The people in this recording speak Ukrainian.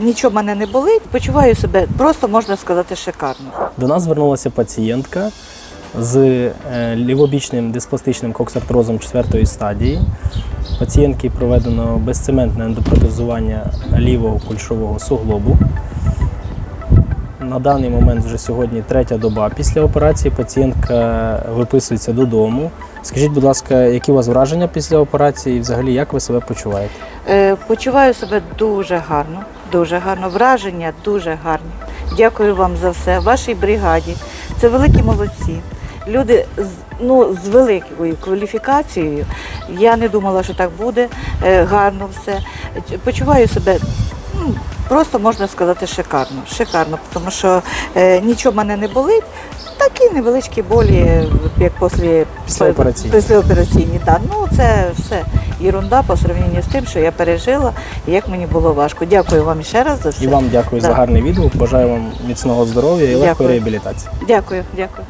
Нічого мене не болить, почуваю себе просто можна сказати шикарно. До нас звернулася пацієнтка з е, лівобічним диспластичним коксартрозом 4 стадії. Пацієнтки проведено безцементне ендопротезування лівого кульшового суглобу. На даний момент вже сьогодні третя доба після операції. Пацієнтка виписується додому. Скажіть, будь ласка, які у вас враження після операції і взагалі як ви себе почуваєте? Е, Почуваю себе дуже гарно, дуже гарно. Враження дуже гарні. Дякую вам за все. Вашій бригаді. Це великі молодці. Люди з, ну, з великою кваліфікацією. Я не думала, що так буде. Е, Гарно все. Почуваю себе просто можна сказати шикарно. Шикарно, тому що е, нічого мене не болить. Такі невеличкі болі, як після Післяопераційні. післяопераційні. Так. Ну це все ерунда по сравненню з тим, що я пережила і як мені було важко. Дякую вам ще раз за все. І вам дякую за гарний відгук. Бажаю вам міцного здоров'я і легкої реабілітації. Дякую, дякую.